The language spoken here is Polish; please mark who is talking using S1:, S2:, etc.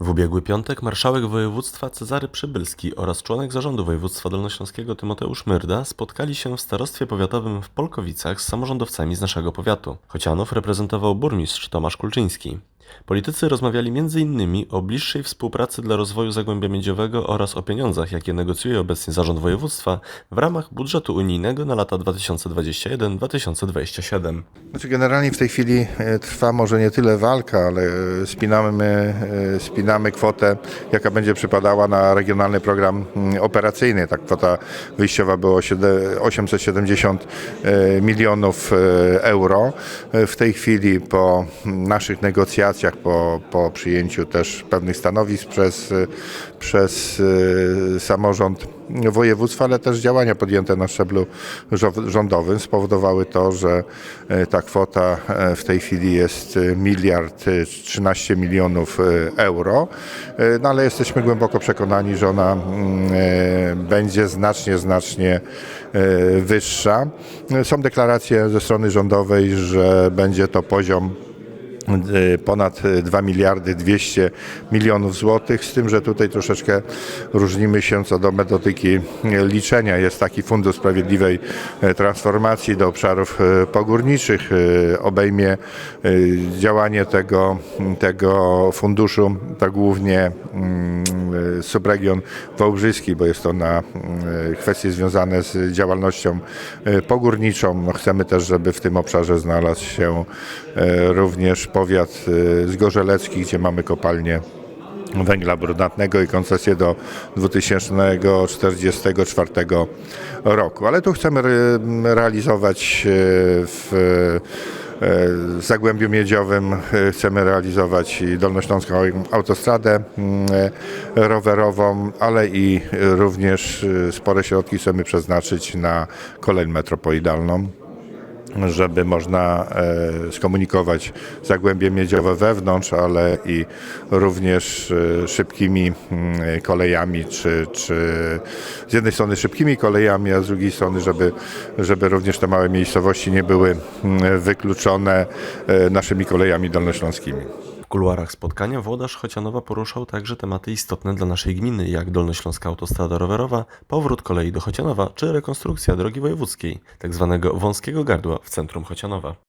S1: W ubiegły piątek marszałek województwa Cezary Przybylski oraz członek zarządu województwa dolnośląskiego Tymoteusz Myrda spotkali się w starostwie powiatowym w Polkowicach z samorządowcami z naszego powiatu. Chocianów reprezentował burmistrz Tomasz Kulczyński. Politycy rozmawiali m.in. o bliższej współpracy dla rozwoju Zagłębia Miedziowego oraz o pieniądzach, jakie negocjuje obecnie zarząd województwa w ramach budżetu unijnego na lata 2021-2027.
S2: Znaczy generalnie w tej chwili e, trwa może nie tyle walka, ale e, spinamy, e, spinamy kwotę, jaka będzie przypadała na regionalny program mm, operacyjny. Ta kwota wyjściowa była siede- 870 e, milionów euro. W tej chwili po naszych negocjacjach, po, po przyjęciu też pewnych stanowisk przez, przez samorząd województwa, ale też działania podjęte na szczeblu rządowym spowodowały to, że e, ta kwota e, w tej chwili jest e, miliard e, 13 milionów euro, no ale jesteśmy głęboko przekonani, że ona mm, będzie znacznie, znacznie wyższa. Są deklaracje ze strony rządowej, że będzie to poziom ponad 2 miliardy 200 milionów złotych, z tym, że tutaj troszeczkę różnimy się co do metodyki liczenia. Jest taki Fundusz Sprawiedliwej e, Transformacji do obszarów pogórniczych. Obejmie działanie tego, tego funduszu to głównie mm, subregion wałbrzyski, bo jest to na mm, kwestie związane z działalnością e, pogórniczą. No chcemy też, żeby w tym obszarze znalazł się e, również powiat e, zgorzelecki, gdzie mamy kopalnię węgla brunatnego i koncesję do 2044 roku. Ale tu chcemy re- realizować e, w e, w Zagłębiu Miedziowym e, chcemy realizować Dolnośląską autostradę mm, e, rowerową, ale i również e, spore środki chcemy przeznaczyć na kolej metropolitalną żeby można e, skomunikować Zagłębie Miedziowe wewnątrz, ale i również e, szybkimi mm, kolejami, czy, czy z jednej strony szybkimi kolejami, a z drugiej strony, żeby, żeby również te małe miejscowości nie były mm, wykluczone e, naszymi kolejami dolnośląskimi.
S1: Kuluarach spotkania włodarz Chocianowa poruszał także tematy istotne dla naszej gminy, jak Dolnośląska Autostrada Rowerowa, powrót kolei do Chocianowa czy rekonstrukcja drogi wojewódzkiej, tak zwanego wąskiego gardła w centrum Chocianowa.